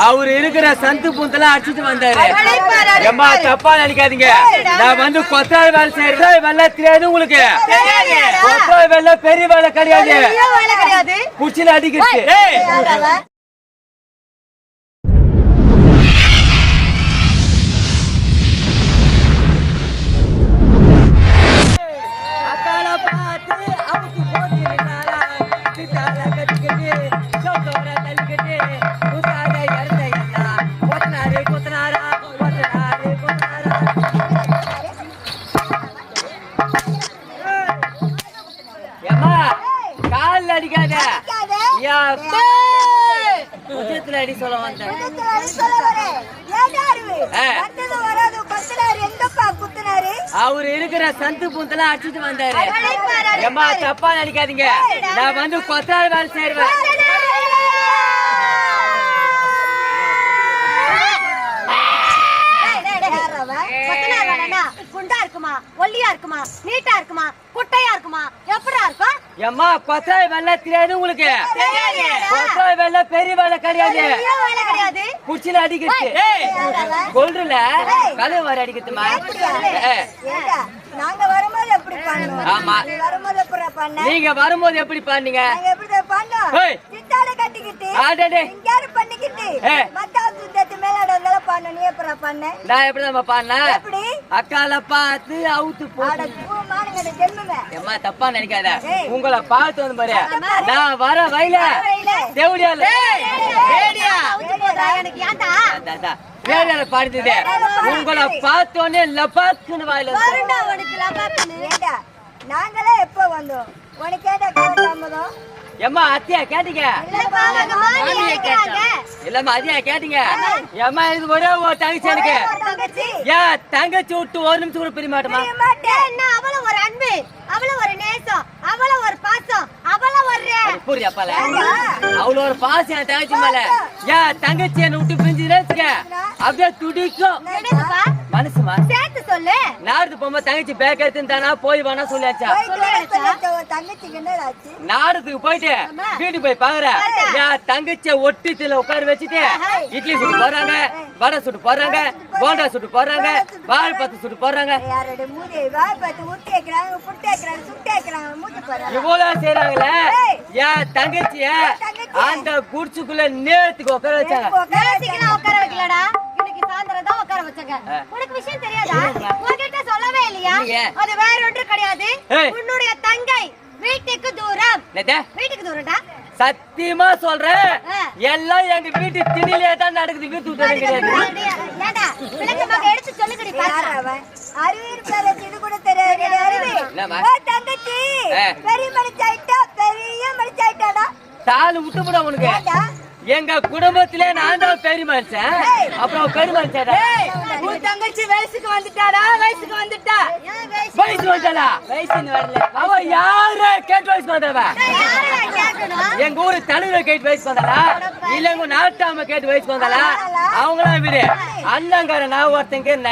அவர் இருக்கிற சந்து பூந்தெல்லாம் அடிச்சிட்டு வந்தாரு ஏம்மா தப்பா நினைக்காதீங்க நான் வந்து கொத்தாள் வேலை செய்யறது வேலை தெரியாது உங்களுக்கு கொத்தாள் வேலை பெரிய வேலை கிடையாது ஏன் வேலை கிடையாது குச்சில அடிக்கிறது அடி சொல்ல வந்தேன்? அவர் இருக்கிற சந்து பூந்தெல்லாம் அடிச்சிட்டு வந்தாரு. ஏம்மா தப்பா நினைக்காதீங்க. நான் வந்து கொத்தாள் வேலை செய்வேன் டேய், டேய், டேய். யாரவ? கொத்தனார் வேலைன்னா குண்டா இருக்குமா? ஒல்லியா இருக்குமா? நீட்டா இருக்குமா? குட்டையா இருக்குமா? எப்படா இருக்கும் ஏம்மா கொத்தாள் வேலை தெரியாது உங்களுக்கு. கொத்தாள் வேலை பெரிய வேலை கிடையாது. கிடையாது குச்சில அடிக்கிறது? கொல்றல கழுவு வர அடிக்கிறதுமா? நாங்க வரும்போது எப்படி பண்ணோம் ஆமா. வரும்போது எப்படி பண்ண? நீங்க வரும்போது எப்படி பண்ணீங்க? நாங்க எப்படி பண்ணோம்? ஏய். சித்தாடை கட்டிக்கிட்டு ஆடடே. இங்காரு பண்ணிக்கிட்டு ஏ. மத்தாவு சுத்தத்து மேலாட இருந்தாலும் பண்ண நீ எப்படி பண்ண? நான் எப்படிதான் பாடினேன் எப்படி? அக்கால பார்த்து அவுத்து ஆட போட்டு பூ மானுங்கட ஜென்மமே ஏம்மா தப்பா நினைக்காத. உங்களை பார்த்து வந்து பாரு. நான் வர வயல. தேவடியால ரேடியால பாடுது உங்களை பார்த்தோன்னே லபாக்குன்னு வாயில நாங்களே எப்போ வந்தோம்? உனக்கு ஏம்மா அத்தியா கேட்டீங்க? இல்லம்மா அதியா கேட்டீங்க? ஏம்மா இது ஒரே ஒரு தங்கச்சி எனக்கு. ஏன் தங்கச்சி. விட்டு ஒரு நிமிஷம் கூட பிரிய மாட்டோமா என்ன அவள ஒரு அன்பு அவள ஒரு நேசம் அவள ஒரு பாசம் அவள ஒரு புரியா பல அவ்வளோ ஒரு பாசம் என் தங்கச்சி மேல. ஏன் தங்கச்சி என்ன விட்டு பிரிஞ்சுக்க அப்படியே துடிக்கும். மனசுமா? சேர்த்து சொல்லு. நாடுது போகும்போது தங்கச்சி பேக் எடுத்துன்னு தானா போய் வேணா சொல்லியாச்சா? நாடத்துக்கு போயிட்டு வீட்டுக்கு போய் பாக்குறேன் என் தங்கச்சிய ஒட்டித்துல உட்கார வச்சுட்டு இட்லி சுட்டு போடுறாங்க வடை சுட்டு போடுறாங்க போண்டா சுட்டு போடுறாங்க வாழைப்பத்து சுட்டு போறாங்க இவ்வளவு செய்யறாங்களே என் தங்கச்சிய அந்த குடிச்சுக்குள்ள நேரத்துக்கு உட்கார வச்சாங்க உட்கார வைக்கலடா. இன்னைக்கு சாயந்தரம் தான் உட்கார வச்சாங்க. உனக்கு விஷயம் தெரியாதா? உன்கிட்ட சொல்லவே இல்லையா. அது வேற ஒன்று கிடையாது. உன்னுடைய தங்கை வீட்டுக்கு தூரம்? வீட்டுக்கு தூரம்டா? சத்தியமா சொல்றேன். எல்லாம் எங்க வீட்டு திணிலே தான் நடக்குது. வீட்டு விட்டு கிடையாது. எடுத்து சொல்லுங்கடி அறிவியல் பேரச்சு இது கூட தெரியாது. அறிவு? தங்கச்சி. பெரிய மனுச்சாயிட்டா பெரிய மனுச்சாயிட்டாடா தாலு விட்டு போட உனக்கு எங்க குடும்பத்திலே நான் தான் பெரிய மனுஷன் அப்புறம் பெரிய மனுஷன் உன் தங்கச்சி வயசுக்கு வந்துட்டாடா வயசுக்கு வந்துட்டா. வயசு வந்தாளா வயசுன்னு வரல அவ யாரு கேட்டு வயசு வந்தவ? எங்க ஊரு தலைவர் கேட்டு வயசு வந்தாளா? இல்ல உங்க நாட்டாம கேட்டு வயசு வந்தாளா? அவங்களாம் விடு. அண்ணங்கார நான் ஒருத்தங்க என்ன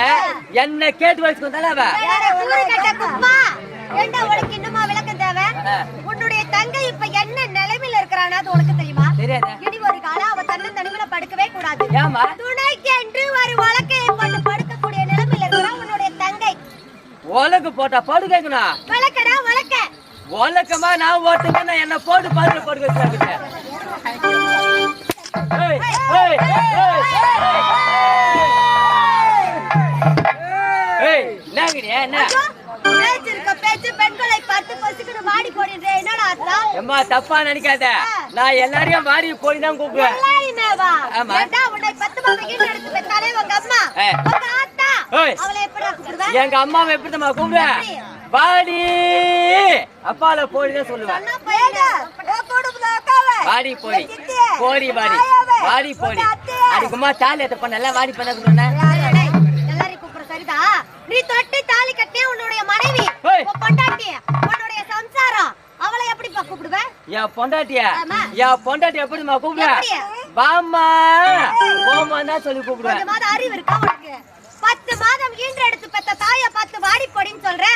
என்ன கேட்டு வயசு வந்தாளா அவ? உன்னுடைய தங்கை இப்ப என்ன நிலைமையில இருக்கிறானா அது உனக்கு தெரியுமா தெரியாதா இனி ஒரு காலம் அவ தன்னை தனிமையில படுக்கவே கூடாது ஏமா துணைக்கு என்று ஒரு வழக்கையை போட்டு படுக்கக்கூடிய நிலைமையில இருக்கிறா உன்னுடைய தங்கை உலக்கு போட்டா போடு கேட்கணும் வழக்கடா வழக்க உலக்கமா நான் நான் என்ன போட்டு போட்டு என்னங்கடி என்ன பேச்சு இருக்க பேச்சு எம்மா தப்பா நினைக்காத. நான் எல்லாரையும் வாரி போய் தான் கூப்பிடுவேன். எங்க அம்மாவை எப்படி கூப்பிடுவேன் வாடி. அப்பால போய் தான் சொல்லுவேன். சொன்னா. வாடி போடி. போடி வாடி. வாடி போடி. அதுக்குமா தாலி எத்த பண்ணல வாடி பண்ண சரிதா? நீ தொட்டு பொண்டாட்டி உன்னுடைய சம்சாரம். அவளை எப்படிப்பா கூப்பிடுவ? என் பொண்டாட்டிய? ஆமா. என் பொண்டாட்டி எப்படிமா கூப்பிடுவேன் எப்படி? வாமா போமா தான் சொல்லி கூப்பிடுவேன் கொஞ்சமாவது அறிவு இருக்கா உனக்கு? பத்து மாதம் ஈன்றெடுத்து பெத்த தாய பார்த்து வாடி போடின்னு சொல்ற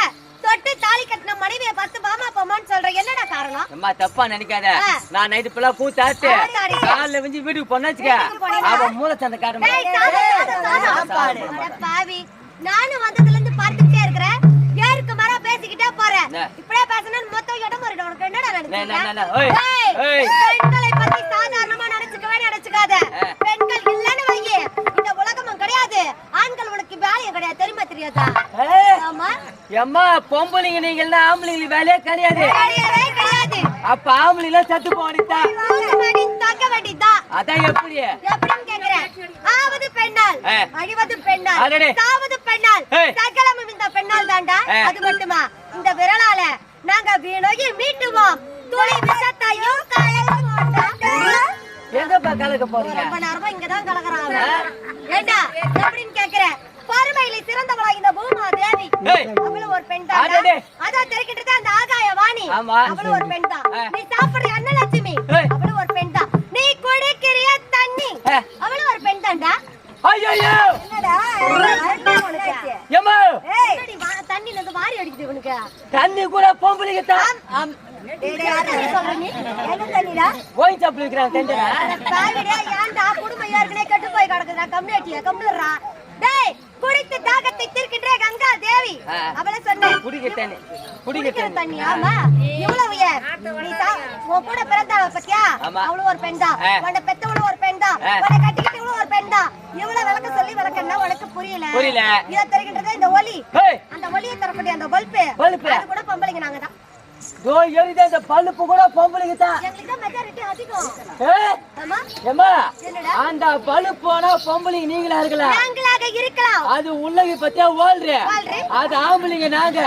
தொட்டு தாலி கட்டின மனைவியை பார்த்து மாமா போமான்னு சொல்ற என்னடா காரணம்? அம்மா தப்பா நினைக்காத. நான் நைட்டு ஃபுல்லா கூத்தாட்டு ஆத்தாடி. காலைல வந்து வீட்டுக்கு சாதம். அட பாவி. நானும் வந்ததுல பெண்களை பத்தி சாதாரணமா நினைச்சுக்கவே நினைச்சுக்காத. ஆ. பெண்கள் இல்லன்னு இந்த உலகமும் கிடையாது. ஆண்கள் உனக்கு வேலையும் கிடையாது. தெரியுமா தெரியாதா? ஆமா. எம்மா பொம்பளைங்க நீங்க எல்லாம் ஆம்பளைங்களுக்கு வேலையே கிடையாது. கிடையாது. அப்ப ஆம்பளைங்க சத்து போனிட்டா தூங்க வேண்டி தங்க வேண்டியதுதான் அதான் எப்படி? எப்படின்னு கேக்குறேன். ஆவது பெண்ணால். அழிவது பெண்ணால். சாவது பெண்ணால். சகலமும் இந்த பெண்ணால் தாண்டா. அது மட்டுமா? இந்த விரலால நாங்க வீணோகி மீட்டுவோம் எங்கப்பா கலக்க போறீங்க? ரொம்ப நேரமா இங்கதான் கலக்குறாங்க. ஏண்டா எப்படின்னு கேக்குறேன். பருமையில சிறந்தவளா இந்த பூமா தேவி ஏய். அவளும் ஒரு பெண் தான். அதான் தெரிக்கிட்டு அந்த ஆகாய வாணி. ஆமா. அவளும் ஒரு பெண் தான். நீ சாப்பிடுற அன்னலட்சுமி. ஏய். அவளும் ஒரு பெண் தான். நீ குடிக்கிறிய தண்ணி. ஆ. அவளும் ஒரு பெண் தான்டா ஐயோ என்னடா அருமை உனக்கு. எம்மா என்னடி வா- தண்ணில இருந்து வாரி அடிக்குது இவனுக்கு? தண்ணி கூட பொம்பளைங்க தான். கோயில் சாப்பிட்டு இருக்கிறாங்க ஏன்டா குடும்பம் ஏற்கனவே கெட்டு போய் கிடக்குதா கம்யூனிட்டிய கம்முடுறா டேய் குடித்து தாகத்தை தீர்க்கின்ற கங்கா தேவி ஆ. அவளை சொன்னேன் குடிக்க தண்ணி குடிக்க குடிக்கிற தண்ணி தண்ணி ஆமா இவ்வளவு ஏன் நீ சா- உன் கூட பிறந்தாவ பத்தியா. அவளும் ஒரு பெண் தான். உன்னை பெத்தவளும் ஒரு பெண் தான். உன்னை கட்டிக்கிட்டவளும் ஒரு பெண் தான் இவ்வளவு விளக்க சொல்லி விளக்கன்னா உனக்கு புரியல புரியல. இதை தெரிகின்றது இந்த ஒலி அந்த ஒலியை தரக்கூடிய அந்த பல்பு பல்பு. அது கூட பொம்பளைங்க நாங்க தான் தோ எரிதே இந்த பல்லுப்பு கூட பொம்பளைங்க தான்? அந்த பல்லுப்பு போனா பொம்பளைங்க நீங்களா இருக்கலாம் நாங்களாக இருக்கலாம். அது உள்ளகை பத்தியா வாழ்ற. அது ஆம்பளைங்க நாங்க.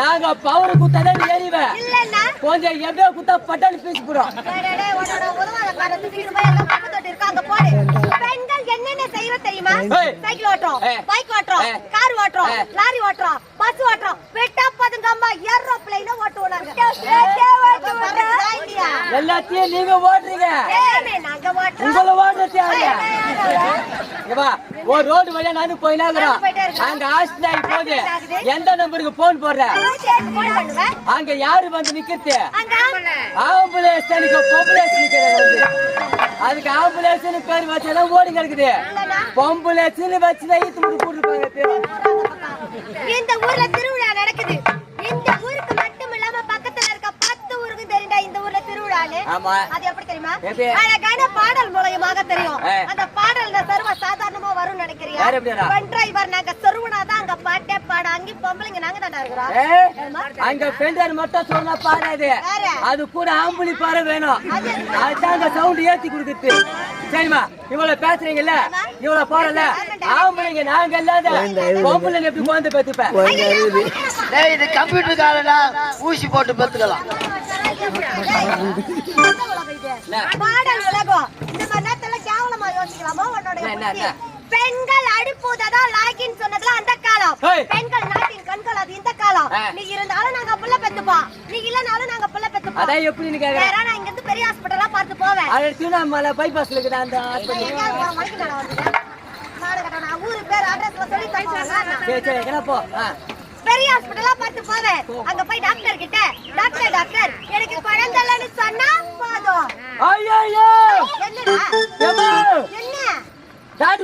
நாங்க பவர் குத்தாதான் எறிவேன் இல்லன்னா கொஞ்சம் எப்படியோ குத்தா பட்டான்னு பீச்சு போடும். டேய், டேய், டேய், உன்னோட உதவாதக்காரன் தூக்கிட்டு போய் எல்லாம் பக்கம் தொட்டு இருக்காங்க, போடு. பெண்கள் என்னென்ன செய்யறோம் தெரியுமா. சைக்கிள் ஓட்டுறோம். பைக் ஓட்டுறோம். கார் ஓட்டுறோம். லாரி ஓட்டுறோம் பஸ் ஓட்டுறோம். வெட்டா பதுங்கம்மா ஏரோப்ளைன ஓட்டுவோம் நாங்க பறக்குதா இல்லையா? எல்லாத்தையும் நீங்க ஓடுறீங்க உங்களை ஓடுறது ஒரு ரோடு வழியா நானும் போயினா இருக்கிறோம் போயிட்டே இருக்கிறோம். அங்க ஆகி போகுது. எந்த நம்பருக்கு போன் போடுற. அங்க யாரு வந்து நிக்கிறது ஆம்புலன்ஸ் எனக்கு நிக்கிறது வந்து. அதுக்கு ஆம்புலன்ஸ் பேர் வச்சதான் ஓடி கிடக்குது. இல்லனா? பொம்புலன்ஸ் வச்சுதான் ஈத்து முடி போட்டுருப்பாங்க இந்த ஊர்ல திருவிழா ஆமா. அது எப்படி தெரியுமா? அழகான பாடல் மூலயமாக தெரியும். அந்த பாடல் சர்வ சாதாரணமா வரும்னு வரா? பென் டிரைவர் நாங்க சொருவனாதான் அங்க பாட்டே பாட அங்க பொம்பளைங்க நாங்க தாண்டா இருக்கிறோம். அங்க பெண்டர் மட்டும் சொன்னா பாடாது? அது. கூட ஆம்புலி பாரு வேணும். அதுதான் அந்த சவுண்ட் ஏத்தி கொடுக்குது. சரிம்மா இவ்வளவு பேசுறீங்கல்ல? இவ்வளவு போறல ஆம்பளைங்க நாங்க இல்லாத பொம்பளை எப்படி குழந்தை பெத்துப்ப டேய் இது. கம்ப்யூட்டர் காரடா ஊசி போட்டு பத்துக்கலாம். பாடல் உலகம் இந்த மாதிரி நேரத்துல கேவலமா யோசிக்கலாமா உன்னோட பெண்கள் அடுப்புதான் லாக்கின்னு சொன்னதுல அந்த காலம் பெண்கள் நாட்டின் கண்கள் அது இந்த காலம் நீ இருந்தாலும் நாங்க புள்ள பெத்துப்போம் நீ இல்லனாலும் நாங்க புள்ள பெத்துப்போம் அதான் எப்படி கேக்குறேன். வேற நான் இங்க இருந்து பெரிய ஹாஸ்பிடலா பார்த்து போவேன் அது திருவண்ணாமலை பைபாஸ்ல இருக்குது அந்த நான் ஹாஸ்பிட்டல் எங்கேயாவது போற வழிக்கு நான் நான் ஊரு பேர் அட்ரஸ்ல சொல்லி தருவாங்க சரி சரி என்ன போ பெரிய ஹாஸ்பிடலா பார்த்து போவேன். அங்க போய் டாக்டர் கிட்ட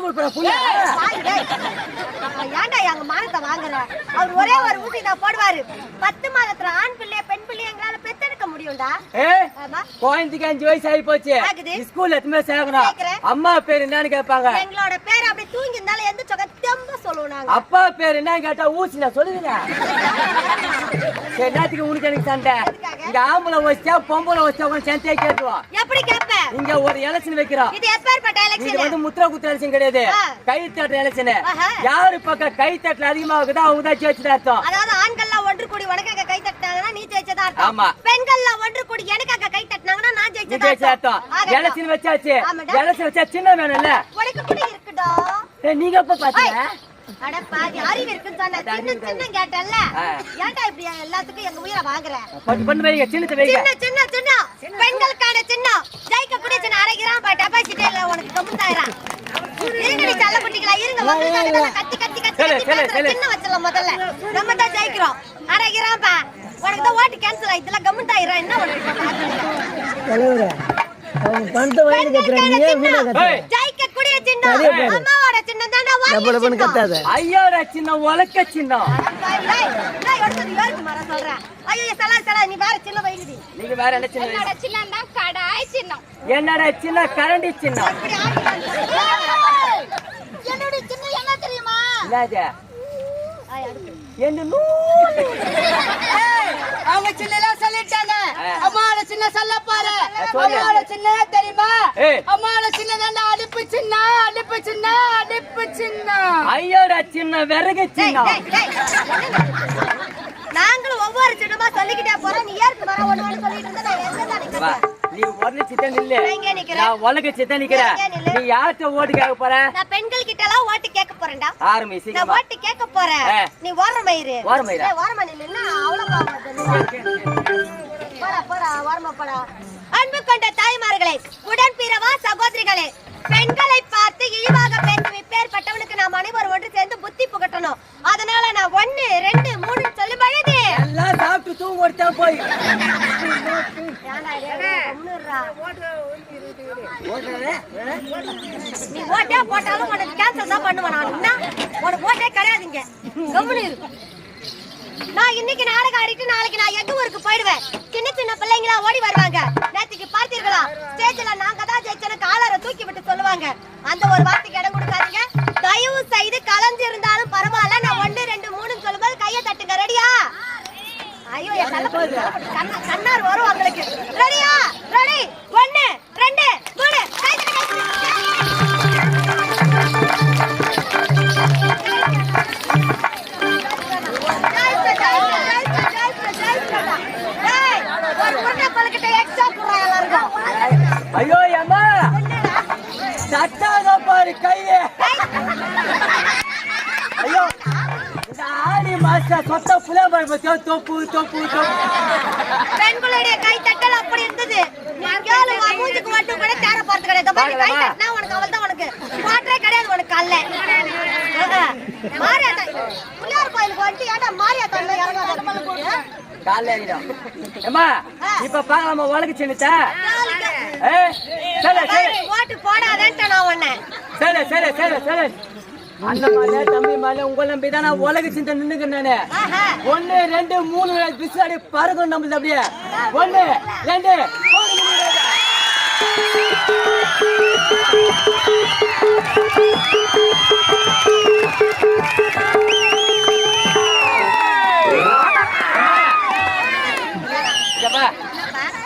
கொடுக்குற புள்ள. ஏன்டா எங்க மானத்தை வாங்குற? அவர் ஒரே ஒரு ஊசி தான் போடுவாரு. பத்து மாதத்துல ஆண் பிள்ளைய பெண் பிள்ளைய எங்களால பெத்தெடுக்க முடியும்டா. குழந்தைக்கு அஞ்சு வயசு ஆகி போச்சு. ஸ்கூல்ல எத்தனை சேர்க்கணும். அம்மா பேர் என்னன்னு கேட்பாங்க. எங்களோட பேர் அப்படி தூங்கி இருந்தாலும் எந்த சொக்க தெம்ப சொல்லுவோம் நாங்க? அப்பா பேர் என்ன கேட்டா ஊசி நான் சொல்லுவீங்க. சரி நேரத்துக்கு உனக்கு எனக்கு சண்டை? இங்க ஆம்பளை வச்சா பொம்பளை வச்சா உனக்கு சண்டையே கேட்டுருவோம். எப்படி கேப்ப? இங்க ஒரு எலெக்ஷன் வைக்கிறோம் இது எப்பேற்பட்ட இது எலெக்ஷன் வந்து முத்திர குத்து எலெக்ஷன் கிடையாது. கை தட்டுற எலெக்ஷன். யாரு பக்கம் கை தட்டல அதிகமா இருக்குதோ அவங்க தான் ஜெயிச்சுதான் அர்த்தம். அதாவது ஆண்கள்லாம் ஒன்று கூடி உனக்காக கை தட்டினாங்கன்னா நீ ஜெயிச்சதா அர்த்தம். ஆமா. பெண்கள்லாம் ஒன்று கூடி எனக்காக கை தட்டினாங்கன்னா நான் ஜெயிச்சதா ஜெயிச்ச அர்த்தம். எலெக்ஷன் வச்சாச்சு. எலெக்ஷன் வச்சா சின்ன வேணும்ல உனக்கு கூட இருக்குடா. நீங்க எப்ப பாத்தீங்க? அட பாதி அறிவு இருக்குன்னு சொன்ன. சின்ன சின்ன கேட்டல்ல ஆ. ஏன்டா இப்படி எல்லாத்துக்கும் எங்க உயிரை வாங்குற? பண்ணு சின்ன சின்ன பெண்களுக்கான சின்னம். ஜெயிக்க கூடிய சின்ன அரைக்கிறான் பட் டெபாசிட் இல்ல உனக்கு தொண்ணூத்தாயிரம். இருங்க நீ சல்ல குட்டிகளா இருங்க வந்து கத்தி கத்தி சொல்லு. சின்ன வச்சிடலாம் முதல்ல. நம்ம தான் ஜெயிக்கிறோம் அட இறாப்பா உனக்கு தான் ஓட்டு கேன்சல் ஆயிடுச்சுல ஆயிரம் என்ன உனக்கு தலைவரே சின்னம். கத்தாத? ஐயோட சின்ன உலக்க சின்ன நீங்க வேற என்ன சின்ன என்னோட சின்னம் தான் கடாய் சின்னம். என்னடா சின்ன கரண்டி சின்னம். என்னோட சின்னம் என்ன தெரியுமா? அவங்க சொல்லிட்டாங்க. அம்மாவோட சின்ன சொல்ல பாரு. அம்மாவோட சின்ன தெரியுமா. அம்மாவோட சின்ன தாண்டா அடுப்பு சின்ன அடுப்பு சின்ன அடுப்பு சின்ன. ஐயோட சின்ன விறகு டேய். நாங்களும் ஒவ்வொரு சின்னமா சொல்லிக்கிட்டே போறோம். நீ ஏற்கு வர ஒண்ணு சொல்லிட்டு இருந்தா? நான் எங்க நிக்கிறேன்? நீ உடனே சித்தன் இல்ல நான். நான் உலக சித்தன் நிக்கிறேன். நில்லு. நீ யார்கிட்ட ஓட்டு கேட்க போற? நான் பெண்கள் கிட்ட எல்லாம் ஓட்டு கேட்க போறேன்டா. ஆரம்பி நான் சீக்கிரமா ஓட்டு கேட்க போறேன். நீ ஓரமயிரு ஓரமயிரா? ஓரமயிலுன்னா அவ்வளவு போடா போடா ஓரமா போடா. அன்பு கொண்ட தாய்மார்களே உடன் பிறவா சகோதரிகளே பெண்களை பார்த்து இழிவாக பேசும் இப்பேற்பட்டவனுக்கு நாம் அனைவரும் ஒன்று சேர்ந்து புத்தி புகட்டணும். அதனால நான் ஒண்ணு ரெண்டு மூணு சொல்லி பழகு எல்லாம் சாப்பிட்டு தூங்க கொடுத்தா போய். நீ ஓட்டே போட்டாலும் உனக்கு கேன்சல் தான் பண்ணுவேன் நான். என்ன? உனக்கு ஓட்டே கிடையாதுங்க. கம்முனு. நான் இன்னைக்கு நாடகம் ஆடிட்டு நாளைக்கு நான் எங்க ஊருக்கு போயிடுவேன்? சின்ன சின்ன பிள்ளைங்களா ஓடி வருவாங்க. நேற்றுக்கு பார்த்தீர்களா ஸ்டேஜ்ல நாங்க தான் ஜெயிச்சன காலரை தூக்கி விட்டு சொல்லுவாங்க. அந்த ஒரு வார்த்தைக்கு இடம் கொடுக்காதீங்க. தயவு செய்து கலந்து இருந்தாலும் பரவாயில்ல. நான் ஒன்னு ரெண்டு மூணு சொல்லும்போது கையை தட்டுங்க. ரெடியா ஐயோ என் கண்ணார் வரும் அவங்களுக்கு. ரெடியா ரெடி தொப்பு தொப்பு தொப்பு. பெண்களுடைய கை தட்டல் அப்படி இருந்தது. வா, மூஞ்சுக்கு மட்டும் கூட தேர போறது கிடையாது. மாதிரி கை? தட்டினா உனக்கு அவள் தான் உனக்கு. மாற்றே கிடையாது உனக்கு கல்ல மாரியாத்தா பிள்ளையார் கோயிலுக்கு வந்துட்டு ஏன்டா மாரியாத்தா இறங்க காலைல ஏறிடும் அம்மா இப்ப பாக்கலாமா உலக சின்னத்த? ஏ சரி சரி ஓட்டு போடாதேன்ட்டு நான் உன்னை. சரி சரி சரி சரி அந்த மேல தம்பி மேல உங்களை நம்பி தான் நான் உலக சிந்தை. ஒன்னு ரெண்டு மூணு பிசாடி பறக்கும் நம்மளுது அப்படியே. ஒன்னு ரெண்டு.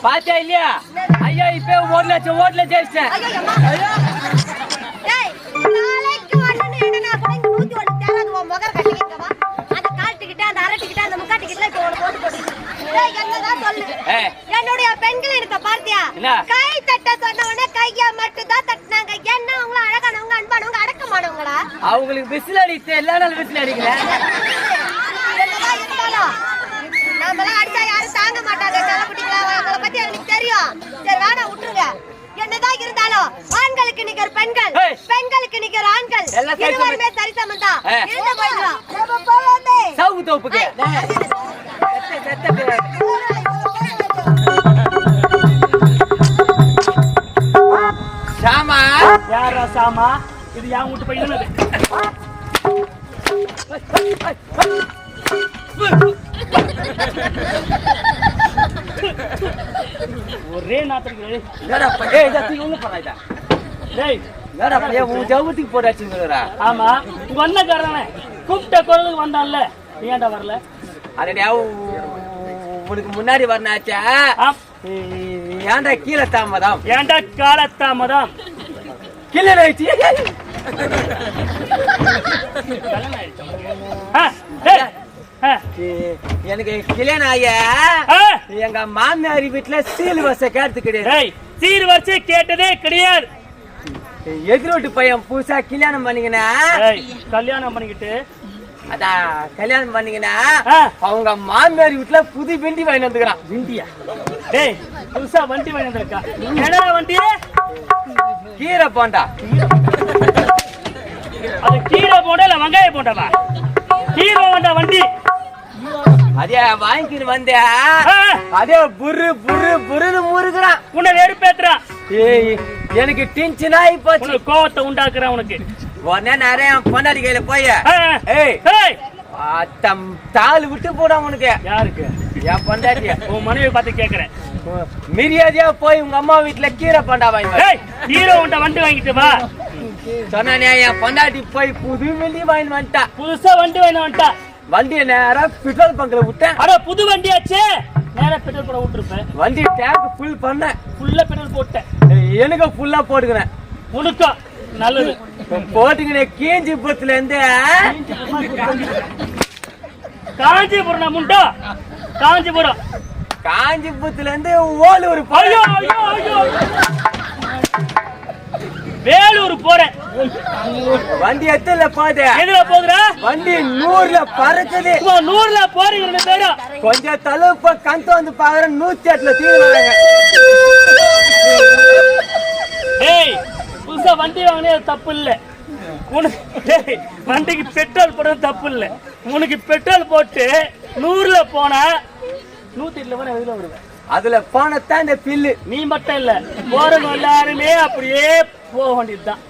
பாத்தியா இல்லையா? ஐயா இப்ப ஒரு லட்சம் ஓட்டுல ஜெயிச்சிட்டேன் என்னுடைய பெண்கள் இருக்க பார்த்தியா? கை தட்ட சொன்ன உடனே கைய மட்டும் தான் தட்டினாங்க. என்ன அவங்கள அழகானவங்க அன்பானவங்க அடக்கமானவங்களா? அவங்களுக்கு விசில் அடிச்சு எல்லா நாளும் விசில் அடிக்கல. நாமெல்லாம் அடிச்சா யாரும் தாங்க மாட்டாங்க. செல்லக்குட்டிங்களா அவங்கள பத்தி எனக்கு தெரியும். சரி வேணாம் விட்டுருங்க. என்னதான் இருந்தாலும் ஆண்களுக்கு நிகர் பெண்கள். பெண்களுக்கு நிகர் ஆண்கள். இருவருமே சரிசமம் தான். இருந்த போயிடலாம் சவுக்கு தோப்புக்கு. ஷாமா யாரா சாமா? இது என் வீட்டு பையன் ஒரே நாத்திரிக்கு என்னடா ப- ஏய், இதை தூக்கி உள்ள போடா இதை. டேய் என்னடா பையன், உன் ஜவுத்துக்கு போட்டு வச்சுருக்கிறா ஆமா. உங்க அண்ணக்காரதானே கூப்பிட்ட குரலுக்கு வந்தான்ல. நீ ஏன்டா வரல? அதடியா உனக்கு முன்னாடி வரனாச்சா. ஏன்டா கீழே தாமதம்? ஏன்டா காலத்தாமதம் கீழே ஆயிடுச்சு எனக்கு கல்யாணம் ஆய எங்க மாமியார் வீட்டுல சீல் வச கேட்டு கிடையாது டேய் சீர் வரிசை கேட்டதே கிடையாது. எதிரோட்டு பையன் புதுசா கல்யாணம் பண்ணீங்கன்னா டேய் கல்யாணம் பண்ணிக்கிட்டு. அதான் கல்யாணம் பண்ணீங்கன்னா ஆ. அவங்க மாமியார் வீட்டுல புது வெண்டி வாங்கி வந்துக்கிறான். வண்டியா டேய் புதுசா வண்டி வாங்கி வந்திருக்கா என்னடா வண்டி? கீரை போண்டா. அது கீழே போண்டா இல்ல வெங்காய போண்டாவா? ஹீரோ ஹோண்டா வண்டி. அதே வாங்கிக்கிட்டு வந்தேன் ஆ, அதே புரு புரு புருன்னு முறுக்குறான். உன்னை வெறுப்பேத்துறான். ஏய் எனக்கு டென்ஷன் ஆகி போச்சு. உனக்கு கோவத்தை உண்டாக்குறான் உனக்கு. உடனே நிறைய பொண்டாடி கையில போய் ஏய் ஏய், அத்தம் தாள் விட்டு போடாம உனக்கு. யாருக்கு? என் பொண்டாட்டிய உன் மனைவி பார்த்து கேக்குறேன். மிரியாதையா போய் உங்க அம்மா வீட்டுல கீரை பண்டா வாங்கி ஹீரோ ஹோண்டா வண்டி வாங்கிட்டு வா. சொன்னானே என் பொண்டாட்டி போய் புது மில்லி வாங்கி வந்துட்டா. புதுசா வண்டி வாங்கி வந்துட்டா. வண்டியை நேரா பெட்ரோல் பங்க்ல விட்டேன். அட புது வண்டியாச்சே நேரா பெட்ரோல் போட விட்டுருப்பேன். வண்டி டேங்க் ஃபுல் பண்ணேன். ஃபுல்லா பெட்ரோல் போட்டேன். எனக்கு ஃபுல்லா போட்டுக்கிறேன். உனக்கா நல்லது. போட்டுக்கினேன் கீஞ்சி பத்துல இருந்து காஞ்சிபுரம் முண்டா? காஞ்சிபுரம். காஞ்சிபுரத்துல இருந்து ஓலூர் வேலூர் போறேன். வண்டி எத்தல போகுது? எதுல போகுதுடா? வண்டி நூறுல பறக்குது. நூறுல போறீங்க பேரும் கொஞ்சம் தழுப்ப கந்து வந்து பாக்குறேன் நூத்தி எட்டுல தீனி வராங்க டேய் புதுசா வண்டி வாங்கினது தப்பு இல்ல. உனக்கு வண்டிக்கு பெட்ரோல் போடுறது தப்பு இல்ல. உனக்கு பெட்ரோல் போட்டு நூறுல போனா நூத்தி எட்டுல போனா எதுல வருவேன் அதுல போனத்தான் இந்த பில்லு. நீ மட்டும் இல்ல போறவங்க எல்லாருமே அப்படியே போக வேண்டியதுதான்.